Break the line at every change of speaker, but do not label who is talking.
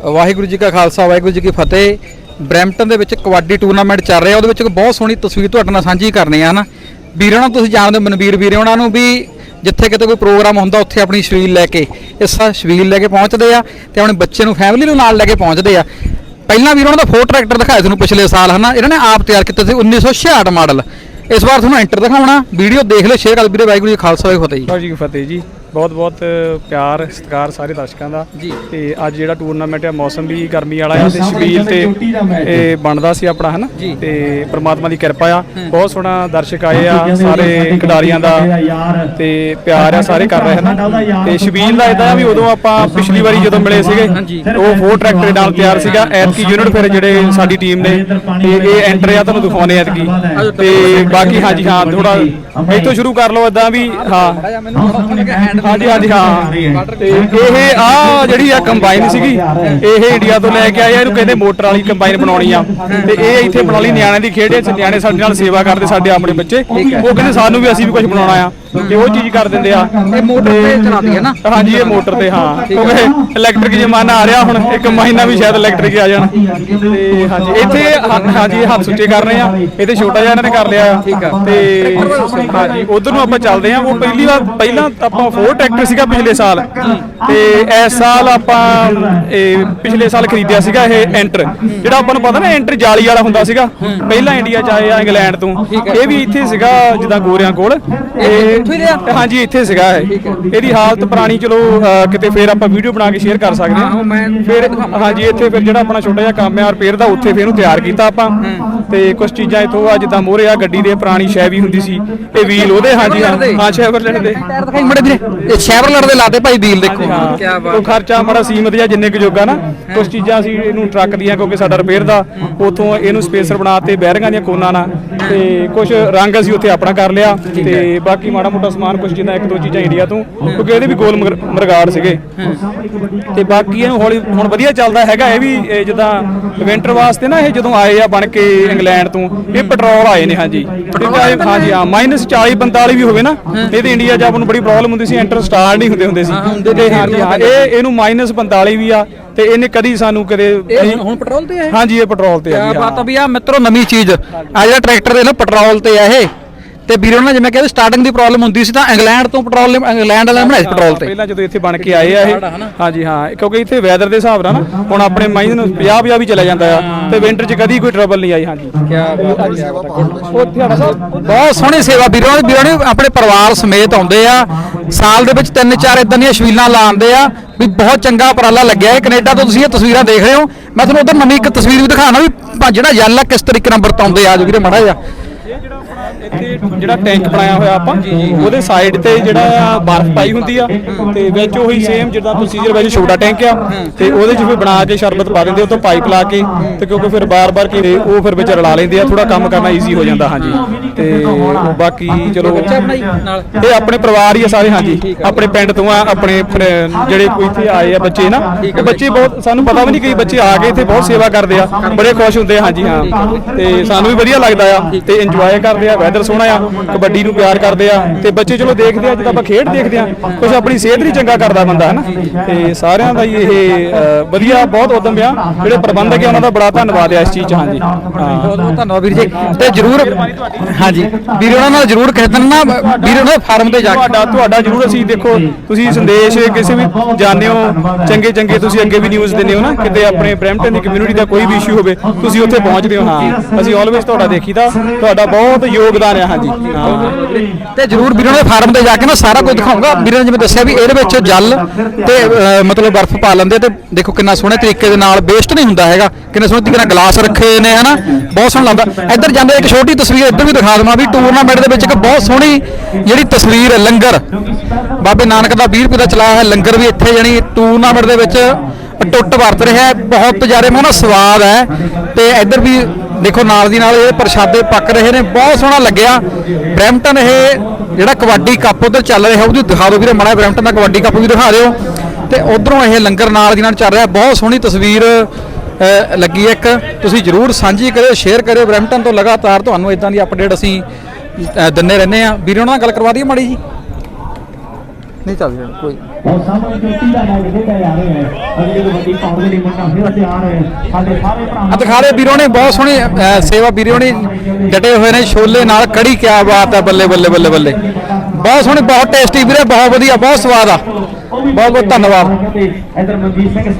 ਵਾਹਿਗੁਰੂ ਜੀ ਕਾ ਖਾਲਸਾ, ਵਾਹਿਗੁਰੂ ਜੀ ਕੀ ਫਤਿਹ। ਬ੍ਰੈਂਪਟਨ ਦੇ ਵਿੱਚ ਕਬੱਡੀ ਟੂਰਨਾਮੈਂਟ ਚੱਲ ਰਿਹਾ, ਉਹਦੇ ਵਿੱਚ ਇੱਕ ਬਹੁਤ ਸੋਹਣੀ ਤਸਵੀਰ ਤੁਹਾਡੇ ਨਾਲ ਸਾਂਝੀ ਕਰਨੀ ਆ, ਹਨਾ। ਵੀਰਾਂ ਨੂੰ ਤੁਸੀਂ ਜਾਣਦੇ ਹੋ, ਮਨਵੀਰ ਵੀਰੇ, ਉਹਨਾਂ ਨੂੰ ਵੀ ਜਿੱਥੇ ਕਿਤੇ ਕੋਈ ਪ੍ਰੋਗਰਾਮ ਹੁੰਦਾ, ਉੱਥੇ ਆਪਣੀ ਸ਼ਬੀਲ ਲੈ ਕੇ, ਇਸ ਸ਼ਬੀਲ ਲੈ ਕੇ ਪਹੁੰਚਦੇ ਆ ਤੇ ਆਪਣੇ ਬੱਚੇ ਨੂੰ ਫੈਮਿਲੀ ਨੂੰ ਨਾਲ ਲੈ ਕੇ ਪਹੁੰਚਦੇ ਆ। ਪਹਿਲਾਂ ਵੀਰ ਉਹਨਾਂ ਦਾ ਫੋਰ ਟਰੈਕਟਰ ਦਿਖਾਇਆ ਤੁਹਾਨੂੰ ਪਿਛਲੇ ਸਾਲ, ਹਨਾ। ਇਹਨਾਂ ਨੇ ਆਪ ਤਿਆਰ ਕੀਤਾ ਸੀ 1966 ਮਾਡਲ। ਇਸ ਵਾਰ ਤੁਹਾਨੂੰ ਐਂਟਰ ਦਿਖਾਉਣਾ, ਵੀਡੀਓ ਦੇਖ ਲਓ ਸ਼ੇਅਰ ਕਰ ਵੀਰੇ, ਵਾਹਿਗੁਰੂ ਜੀ ਖਾਲਸਾ, ਵਾਹਿਗੁਰੂ ਫਤਿਹ ਜੀ।
ਵਾਹਿਗੁਰੂ ਜੀ ਕੀ ਫਤਿਹ ਜੀ। ਬਹੁਤ ਬਹੁਤ ਪਿਆਰ ਸਤਿਕਾਰ ਸਾਰੇ ਦਰਸ਼ਕਾਂ ਦਾ। ਤੇ ਅੱਜ ਜਿਹੜਾ ਟੂਰਨਾਮੈਂਟ ਹੈ ਮੌਸਮ ਵੀ ਗਰਮੀ ਵਾਲਾ ਹੈ ਤੇ ਸ਼ਬੀਲ ਤੇ ਇਹ ਬਣਦਾ ਸੀ ਆਪਣਾ ਹਨਾ। ਤੇ ਪ੍ਰਮਾਤਮਾ ਦੀ ਕਿਰਪਾ ਆ। ਬਹੁਤ ਸੋਹਣਾ ਦਰਸ਼ਕ ਆਏ ਆ ਸਾਰੇ ਖਿਡਾਰੀਆਂ ਦਾ ਤੇ ਪਿਆਰ ਆ ਸਾਰੇ ਕਰ ਰਹੇ ਹਨ? ਤੇ ਸ਼ਬੀਲ ਦਾ ਇਦਾਂ ਵੀ ਉਦੋਂ ਆਪਾਂ ਪਿਛਲੀ ਵਾਰੀ ਜਦੋਂ ਮਿਲੇ ਸੀਗੇ। ਉਹ ਫੋਰ ਟਰੈਕਟਰ ਨਾਲ ਤਿਆਰ ਸੀਗਾ। ਐਤਕੀ ਯੂਨਿਟ ਫਿਰ ਜਿਹੜੇ ਸਾਡੀ ਟੀਮ ਨੇ ਤੇ ਇਹ ਐਂਟਰ ਆ ਤੁਹਾਨੂੰ ਦਿਖਾਉਣੇ ਐਤਕੀ। ਤੇ ਬਾਕੀ ਹਾਂਜੀ ਹਾਂ ਥੋੜਾ ਇੱਥੋਂ ਸ਼ੁਰੂ ਕਰ ਲਓ ਇਦਾਂ ਵੀ ਹਾਂ। ਹਾਂਜੀ ਹਾਂਜੀ ਹਾਂ। ਤੇ ਇਹ ਆ ਜਿਹੜੀ ਆ ਕੰਬਾਈਨ ਸੀਗੀ, ਇਹ ਇੰਡੀਆ ਤੋਂ ਲੈ ਕੇ ਆਇਆ ਇਹਨੂੰ ਕਹਿੰਦੇ ਮੋਟਰ ਵਾਲੀ ਕੰਬਾਈਨ ਬਣਾਉਣੀ ਆ। ਤੇ ਇਹ ਇੱਥੇ ਬਣਾ ਲਈ ਨਿਆਣਿਆਂ ਦੀ ਖੇਡ ਚ ਨਿਆਣੇ ਸਾਡੇ ਨਾਲ ਸੇਵਾ ਕਰਦੇ, ਸਾਡੇ ਆਪਣੇ ਬੱਚੇ। ਉਹ ਕਹਿੰਦੇ ਸਾਨੂੰ ਵੀ ਅਸੀਂ ਵੀ ਕੁਝ ਬਣਾਉਣਾ ਆ। ਤੇ ਉਹ ਚੀਜ਼ ਕਰ ਦਿੰਦੇ ਆ।
ਇਹ ਮੋਟਰ ਤੇ ਚਲਾਉਂਦੀ ਹੈ ਨਾ?
ਹਾਂਜੀ ਇਹ ਮੋਟਰ ਤੇ ਹਾਂ। ਕਿਉਂਕਿ ਇਲੈਕਟ੍ਰਿਕ ਜ਼ਮਾਨਾ ਆ ਰਿਹਾ ਹੁਣ ਇੱਕ ਮਹੀਨਾ ਵੀ ਸ਼ਾਇਦ ਇਲੈਕਟ੍ਰਿਕ ਆ ਜਾਣ। ਤੇ ਹਾਂਜੀ ਇੱਥੇ ਹਾਂਜੀ ਹੱਥ ਸੁੱਚੇ ਕਰ ਰਹੇ ਆ। ਇਹਦੇ ਛੋਟਾ ਜਿਹਾ ਇਹਨਾਂ ਨੇ ਕਰ ਲਿਆ।
ਠੀਕ ਆ।
ਤੇ ਹਾਂਜੀ ਉਧਰ ਨੂੰ ਆਪਾਂ ਚੱਲਦੇ ਆ ਉਹ ਪਹਿਲੀ ਵਾਰ ਪਹਿਲਾਂ ਆਪਾਂ ਫੋਰ ਟਰੈਕਟਰ ਸੀਗਾ ਪਿਛਲੇ ਸਾਲ। ਤੇ ਇਸ ਸਾਲ ਆਪਾਂ ਇਹ ਪਿਛਲੇ ਸਾਲ ਖਰੀਦਿਆ ਸੀਗਾ ਇਹ ਐਂਟਰ ਜਿਹੜਾ ਆਪਾਂ ਨੂੰ ਪਤਾ ਨਾ ਐਂਟਰ ਜਾਲੀ ਵਾਲਾ ਹੁੰਦਾ ਸੀਗਾ। ਪਹਿਲਾਂ ਇੰਡੀਆ ਚ ਆਏ ਆ ਇੰਗਲੈਂਡ ਤੋਂ। ਇਹ ਵੀ ਇੱਥੇ ਸੀਗਾ ਜਿੱਦਾਂ ਗੋਰਿਆਂ ਕੋਲ। ਇਹ? ਹਾਂਜੀ ਇੱਥੇ ਸੀਗਾ ਇਹ। ਇਹਦੀ ਹਾਲਤ ਪੁਰਾਣੀ ਚਲੋ ਕਿਤੇ ਫੇਰ ਆਪਾਂ ਵੀਡੀਓ ਬਣਾ ਕੇ ਸ਼ੇਅਰ ਕਰ ਸਕਦੇ
ਹਾਂ,
ਫਿਰ ਹਾਂਜੀ ਇੱਥੇ ਫਿਰ ਜਿਹੜਾ ਆਪਣਾ ਛੋਟਾ ਜਿਹਾ ਕੰਮ ਹੈ ਰਿਪੇਅਰ ਦਾ ਉੱਥੇ ਫਿਰ ਇਹਨੂੰ ਤਿਆਰ ਕੀਤਾ ਆਪਾਂ। ਤੇ ਕੁਝ ਚੀਜ਼ਾਂ ਇਥੋਂ ਆ ਜਿੱਦਾਂ ਮੋਰੇ ਆ ਗੱਡੀ ਦੇ ਪੁਰਾਣੀ ਸ਼ੈਵੀ ਹੁੰਦੀ ਸੀ ਇਹ ਵੀਲ ਉਹਦੇ ਹਾਂਜੀ ਹਾਂ। ਹਾਂ ਸ਼ੈਵਰਲੈਟ ਦੇ।
ਟਾਇਰ ਦਿਖਾਈ ਮੜੇ ਵੀਰੇ। ਇਹ ਸ਼ੈਵਰਲਰ ਦੇ ਲਾਤੇ ਭਾਈ ਵੀਲ ਦੇਖੋ। ਕੀ
ਹਾਂ।
ਬਾਤ
ਉਹ ਖਰਚਾ ਮਾੜਾ ਸੀਮਤ ਜਿਹਾ ਜਿੰਨੇ ਕੁ ਜੋਗਾ ਨਾ ਕੁਝ ਚੀਜ਼ਾਂ ਅਸੀਂ ਇਹਨੂੰ ਟਰੱਕ ਦੀਆਂ ਕਿਉਂਕਿ ਸਾਡਾ ਰਿਪੇਅਰ ਦਾ ਉਥੋਂ ਇਹਨੂੰ ਸਪੇਸਰ ਬਣਾਤੇ ਬੈਰਿੰਗਾਂ ਦੀਆਂ ਕੋਨਾਂ ਨਾਲ। ਤੇ ਕੁਝ ਰੰਗ ਅਸੀਂ ਉੱਥੇ ਆਪਣਾ ਕਰ ਲਿਆ ਤੇ ਬਾਕੀ ਮਾੜਾ ਮੋਟਾ ਸਮਾਨ ਕੁਝ ਜਿੱਦਾਂ ਇੱਕ ਦੋ ਚੀਜ਼ਾਂ ਇੰਡੀਆ ਤੋਂ ਕਿਉਂਕਿ ਇਹਦੇ ਵੀ ਗੋਲ ਮਰਗਾੜ ਸੀਗੇ। ਤੇ ਬਾਕੀ ਇਹਨੂੰ ਹੌਲੀ ਹੁਣ ਵਧੀਆ ਚੱਲਦਾ ਹੈਗਾ ਇਹ ਵੀ ਇਹ ਜਿੱਦਾਂ ਵਿੰਟਰ ਵਾਸਤੇ ਨਾ ਇਹ ਜਦੋਂ ਆਏ ਆ ਬਣ ਕੇ ਇੰਗਲੈਂਡ ਤੋਂ ਇਹ ਪੈਟਰੋਲ ਆਏ ਨੇ ਹਾਂਜੀ। ਹਾਂਜੀ ਹਾਂ ਮਾਈਨਸ 40 45 ਵੀ ਹੋਵੇ ਨਾ ਇਹਦੇ ਇੰਡੀਆ ਨੂੰ ਬੜੀ ਪ੍ਰੋਬਲਮ ਹੁੰਦੀ ਸੀ ਐਂਟਰ ਸਟਾਰਟ ਨਹੀਂ ਹੁੰਦੇ ਹੁੰਦੇ ਸੀ। ਤੇ ਹਾਂਜੀ ਹਾਂ ਇਹ ਇਹਨੂੰ ਮਾਈਨਸ 45 ਵੀ ਆ ਤੇ ਇਹਨੇ ਕਦੀ ਸਾਨੂੰ ਕਦੇ
ਹੁਣ- ਪੈਟਰੋਲ ਤੇ ਹੈ?
ਹਾਂਜੀ ਇਹ ਪੈਟਰੋਲ ਤੇ ਆ ਜੀ
ਬਾਤ ਆ ਵੀ ਆ ਮਿੱਤਰੋ ਨਵੀਂ ਚੀਜ਼ ਆ ਜਿਹੜਾ ਟਰੈਕਟਰ ਦੇ ਨਾ ਪੈਟਰੋਲ ਤੇ ਆ ਇਹ। ਤੇ ਵੀਰੇ ਉਹਨਾਂ ਜਿਵੇਂ ਕਹਿੰਦੇ ਸਟਾਰਟਿੰਗ ਦੀ ਪ੍ਰੋਬਲਮ ਹੁੰਦੀ ਸੀ ਤਾਂ ਇੰਗਲੈਂਡ ਤੋਂ ਪੈਟਰੋਲ ਇੰਗਲੈਂਡ ਵਾਲਿਆਂ ਨੇ ਬਣਾਇਆ ਸੀ ਪੈਟਰੋਲ ਤੇ।
ਪਹਿਲਾਂ ਜਦੋਂ ਇੱਥੇ ਬਣ ਕੇ ਆਏ ਆ ਇਹ ਹਾਂਜੀ ਹਾਂ ਕਿਉਂਕਿ ਇੱਥੇ ਵੈਦਰ ਦੇ ਹਿਸਾਬ ਨਾਲ ਨਾ ਹੁਣ ਆਪਣੇ ਮਾਈਨ ਨੂੰ 50 50 ਵੀ ਚਲਾ ਜਾਂਦਾ ਆ ਤੇ ਵਿੰਟਰ 'ਚ ਕਦੀ ਕੋਈ ਟਰਬਲ ਨਹੀਂ ਆਈ ਹਾਂਜੀ। ਉੱਥੇ
ਬਹੁਤ ਸੋਹਣੀ ਸੇਵਾ ਵੀਰਾਂ ਵੀਰਾਂ ਨੇ ਆਪਣੇ ਪਰਿਵਾਰ ਸਮੇਤ ਆਉਂਦੇ ਆ। ਸਾਲ ਦੇ ਵਿੱਚ ਤਿੰਨ ਚਾਰ ਇਦਾਂ ਦੀਆਂ ਸ਼ਵੀਲਾਂ ਲਾਉਂਦੇ ਆ ਵੀ ਬਹੁਤ ਚੰਗਾ ਉਪਰਾਲਾ ਲੱਗਿਆ ਹੈ ਕੈਨੇਡਾ ਤੋਂ ਤੁਸੀਂ ਇਹ ਤਸਵੀਰਾਂ ਦੇਖ ਰਹੇ ਹੋ। ਮੈਂ ਤੁਹਾਨੂੰ ਉਧਰ ਨਵੀਂ ਇੱਕ ਤਸਵੀਰ ਵੀ ਦਿਖਾਣਾ ਵੀ ਭਾ- ਜਿਹੜਾ ਯੈਲਾ ਕਿਸ ਤਰੀਕੇ ਨਾਲ ਵਰਤਾਉਂਦੇ ਆ। ਜੋ ਵੀਰੇ ਮੜਾ ਜਾ
ਇੱਥੇ ਜਿਹੜਾ ਟੈਂਕ ਬਣਾਇਆ ਹੋਇਆ ਆਪਾਂ, ਉਹਦੇ ਸਾਈਡ ਤੇ ਜਿਹੜਾ ਬਰਫ਼ ਪਾਈ ਹੁੰਦੀ ਆ, ਤੇ ਵਿੱਚ ਉਹੀ ਸੇਮ ਜਿੱਦਾਂ ਪ੍ਰੋਸੀਜਰ ਵਿੱਚ ਛੋਟਾ ਟੈਂਕ ਆ, ਤੇ ਉਹਦੇ 'ਚ ਫਿਰ ਬਣਾ ਕੇ ਸ਼ਰਬਤ ਪਾ ਦਿੰਦੇ ਉਹ ਤੋਂ ਪਾਈਪ ਲਾ ਕੇ, ਤੇ ਕਿਉਂਕਿ ਫਿਰ ਬਾਰ-ਬਾਰ ਕਿ ਉਹ ਫਿਰ ਵਿੱਚ ਰਲਾ ਲੈਂਦੇ ਆ ਥੋੜਾ ਕੰਮ ਕਰਨਾ ਈਜ਼ੀ ਹੋ ਜਾਂਦਾ, ਹਾਂਜੀ। ਤੇ ਬਾਕੀ ਚਲੋ, ਇਹ ਆਪਣੇ ਪਰਿਵਾਰ ਹੀ ਆ ਸਾਰੇ, ਹਾਂਜੀ। ਆਪਣੇ ਪਿੰਡ ਤੋਂ ਆ, ਆਪਣੇ ਜਿਹੜੇ ਕੋਈ ਇੱਥੇ ਆਏ ਆ ਬੱਚੇ ਨਾ ਤੇ ਬੱਚੇ ਬਹੁਤ, ਸਾਨੂੰ ਪਤਾ ਵੀ ਨਹੀਂ ਕਈ ਬੱਚੇ ਆ ਕੇ ਇੱਥੇ ਬਹੁਤ ਸੇਵਾ ਕਰਦੇ ਆ, ਬੜੇ ਖੁਸ਼ ਹੁੰਦੇ ਆ, ਹਾਂਜੀ, ਹਾਂ। ਤੇ ਸਾਨੂੰ ਵੀ ਵਧੀਆ ਲੱਗਦਾ ਆ, ਤੇ ਇੰਜੋਏ ਕਰਦੇ ਆ ਵੈਦਰ ਸੋਹਣਾ ਆ ਕਬੱਡੀ ਨੂੰ ਪਿਆਰ ਕਰਦੇ ਆ ਤੇ ਬੱਚੇ ਚਲੋ ਦੇਖਦੇ ਆ ਜਦੋਂ ਆਪਾਂ ਖੇਡ ਦੇਖਦੇ ਆ ਕੁਝ ਆਪਣੀ ਸਿਹਤ ਲਈ ਚੰਗਾ ਕਰਦਾ ਬੰਦਾ ਹਨਾ? ਤੇ ਸਾਰਿਆਂ ਦਾ ਇਹ ਵਧੀਆ ਬਹੁਤ ਉਦਮ ਆ ਜਿਹੜੇ ਪ੍ਰਬੰਧਕ ਆ ਉਹਨਾਂ ਦਾ ਬੜਾ ਧੰਨਵਾਦ ਆ ਇਸ ਚੀਜ਼ 'ਚ ਹਾਂਜੀ।
ਬਹੁਤ ਬਹੁਤ ਧੰਨਵਾਦ ਵੀਰ ਜੀ। ਤੇ ਜਰੂਰ ਹਾਂਜੀ ਵੀਰ ਉਹਨਾਂ ਨਾਲ ਜਰੂਰ ਦਿਨ ਨਾ ਵੀਰ ਉਹਨਾਂ ਫਾਰਮ ਤੇ ਜਾ ਕੇ।
ਤੁਹਾਡਾ ਤੁਹਾਡਾ ਜਰੂਰ ਅਸੀਂ ਦੇਖੋ ਤੁਸੀਂ ਸੰਦੇਸ਼ ਕਿਸੇ ਵੀ ਜਾਣਦੇ ਹੋ ਚੰਗੇ ਚੰਗੇ ਤੁਸੀਂ ਅੱਗੇ ਵੀ ਨਿਊਜ਼ ਦਿੰਦੇ ਹੋ ਨਾ ਕਿਤੇ ਆਪਣੇ ਬ੍ਰੈਂਪਟਨ ਦੀ ਕਮਿਊਨਿਟੀ ਦਾ ਕੋਈ ਵੀ ਇਸ਼ੂ ਹੋਵੇ ਤੁਸੀਂ ਉੱਥੇ ਪਹੁੰਚਦੇ ਹੋ ਹਾਂ। ਅਸੀਂ ਤੁਹਾਡਾ ਦੇਖੀਦਾ ਤੁਹਾਡਾ ਬਹੁਤ ਯੋਗਦਾਨ ਹੈ ਹਾਂਜੀ। ਹਾਂ।
ਤੇ ਜਰੂਰ ਵੀਰਾਂ ਦੇ ਫਾਰਮ ਤੇ ਜਾ ਕੇ ਨਾ ਸਾਰਾ ਕੁਝ ਦਿਖਾਉਂਗਾ। ਵੀਰਾਂ ਨੇ ਜਿਵੇਂ ਦੱਸਿਆ ਵੀ ਇਹਦੇ ਵਿੱਚ ਜਲ ਤੇ ਮਤਲਬ ਬਰਫ਼ ਪਾ ਲੈਂਦੇ ਤੇ ਦੇਖੋ ਕਿੰਨਾ ਸੋਹਣੇ ਤਰੀਕੇ ਦੇ ਨਾਲ ਵੇਸਟ ਨਹੀਂ ਹੁੰਦਾ ਹੈਗਾ। ਕਿੰਨੇ ਸੋਹਣੇ ਤਰੀਕੇ ਨਾਲ ਗਲਾਸ ਰੱਖੇ ਨੇ ਹਨਾ? ਬਹੁਤ ਸੋਹਣਾ ਲੱਗਦਾ। ਇੱਧਰ ਜਾਂਦੇ ਇੱਕ ਛੋਟੀ ਤਸਵੀਰ ਇੱਧਰ ਵੀ ਦਿਖਾ ਦਵਾਂ ਵੀ ਟੂਰਨਾਮੈਂਟ ਦੇ ਵਿੱਚ ਇੱਕ ਬਹੁਤ ਸੋਹਣੀ ਜਿਹੜੀ ਤਸਵੀਰ ਹੈ ਲੰਗਰ। ਬਾਬੇ ਨਾਨਕ ਦਾ 20 ਰੁਪਏ ਦਾ ਚਲਾਇਆ ਹੋਇਆ ਲੰਗਰ ਵੀ ਇੱਥੇ ਜਾਣੀ ਟੂਰਨਾਮੈਂਟ ਦੇ ਵਿੱਚ ਟੁੱਟ ਵਰਤ ਰਿਹਾ ਹੈ। ਬਹੁਤ ਜ਼ਿਆਦਾ ਮੋਨਾ ਸਵਾਦ ਹੈ। ਤੇ ਇੱਧਰ ਵੀ ਦੇਖੋ ਨਾਲ ਦੀ ਨਾਲ ਇਹ ਪ੍ਰਸ਼ਾਦੇ ਪੱਕ ਰਹੇ ਨੇ ਬਹੁਤ ਸੋਹਣਾ ਲੱਗਿਆ। ਬ੍ਰੈਂਪਟਨ ਇਹ ਜਿਹੜਾ ਕਬੱਡੀ ਕੱਪ ਉਧਰ ਚੱਲ ਰਿਹਾ ਉਹਦੀ ਦਿਖਾ ਦਿਓ ਵੀਰੇ ਮਾੜਾ ਬ੍ਰੈਂਪਟਨ ਦਾ ਕਬੱਡੀ ਕੱਪ ਵੀ ਦਿਖਾ ਦਿਓ। ਤੇ ਉਧਰੋਂ ਇਹ ਲੰਗਰ ਨਾਲ ਦੀ ਨਾਲ ਚੱਲ ਰਿਹਾ ਬਹੁਤ ਸੋਹਣੀ ਤਸਵੀਰ ਲੱਗੀ ਹੈ ਇੱਕ। ਤੁਸੀਂ ਜਰੂਰ ਸਾਂਝੀ ਕਰਿਓ ਸ਼ੇਅਰ ਕਰਿਓ ਬ੍ਰੈਂਪਟਨ ਤੋਂ। ਲਗਾਤਾਰ ਤੁਹਾਨੂੰ ਇਦਾਂ ਦੀ ਅਪਡੇਟ ਅਸੀਂ ਅ, ਦਿੰਦੇ ਰਹਿੰਦੇ ਆ ਵੀਰੇ ਉਹਨਾਂ ਨਾਲ ਗੱਲ ਕਰਵਾ ਦਈਏ ਮਾੜੀ ਜੀ। ਨਹੀਂ ਚੱਲ ਰਿਹਾ ਕੋਈ
ਉਹ ਸਾਹਮਣੇ ਜੋਤੀ ਦਾ ਮੈਚ ਖੇਡਿਆ ਜਾ ਰਿਹਾ ਹੈ ਅਗਲੀ ਕਬੱਡੀ ਪਾਉਣ ਦੇ ਲਈ ਮੁੰਡਾ ਫਿਰ ਤਿਆਰ ਹੈ। ਸਾਡੇ ਸਾਰੇ ਭਰਾ
ਰਹੇ ਵੀਰੋ ਨੇ ਬਹੁਤ ਸੋਹਣੀ ਅ, ਸੇਵਾ ਵੀਰੋ ਨੇ ਡਟੇ ਹੋਏ ਨੇ ਛੋਲੇ ਨਾਲ ਕੜੀ ਕਿਆ ਬਾਤ ਹੈ ਬੱਲੇ ਬੱਲੇ ਬੱਲੇ ਬੱਲੇ। ਬਹੁਤ ਸੋਹਣੀ ਬਹੁਤ ਟੇਸਟੀ ਵੀਰੇ ਬਹੁਤ ਵਧੀਆ ਬਹੁਤ ਸਵਾਦ ਆ। ਬਹੁਤ ਬਹੁਤ ਧੰਨਵਾਦ।
ਇਧਰ ਮਨਜੀਤ ਸਿੰਘ